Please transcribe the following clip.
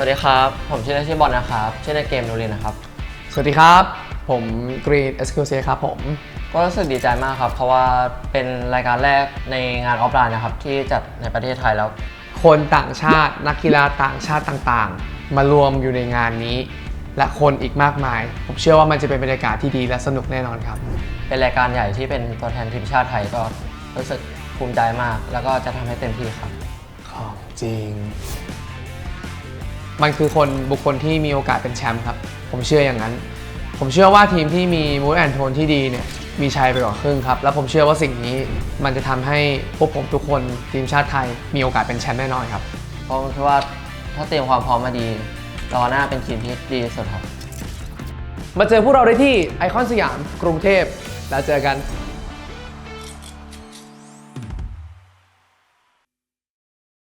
สวัสดีครับ ผมชื่อเล่นชื่อบอลนะครับ ชื่อในเกมนูรินนะครับ สวัสดีครับ ผมกรีนเอสคิวเครับผม ก็รู้สึกดีใจมากครับ เพราะว่าเป็นรายการแรกในงานออฟไลน์นะครับ ที่จัดในประเทศไทยแล้ว คนต่างชาตินักกีฬาต่างชาติต่างๆ มารวมอยู่ในงานนี้ และคนอีกมากมาย ผมเชื่อว่ามันจะเป็นบรรยากาศที่ดีและสนุกแน่นอนครับ เป็นรายการใหญ่ที่เป็นตัวแทนทีมชาติไทยก็รู้สึกภูมิใจมาก แล้วก็จะทำให้เต็มที่ครับ ของจริง มันคือคนบุคคลที่มีโอกาสเป็นแชมป์ครับ ผมเชื่ออย่างนั้น ผมเชื่อว่าทีมที่มีมูดแอนโทนที่ดีเนี่ยมีชัยไปกว่าครึ่งครับ แล้วผมเชื่อว่าสิ่งนี้มันจะทำให้พวกผมทุกคนทีมชาติไทยมีโอกาสเป็นแชมป์แน่นอนครับ เพราะผมคิดว่าถ้าเตรียมความพร้อมมาดีรอหน้าเป็นทีมที่ดีที่สุดครับ มาเจอพวกเราได้ที่ไอคอนสยามกรุงเทพแล้วเจอกัน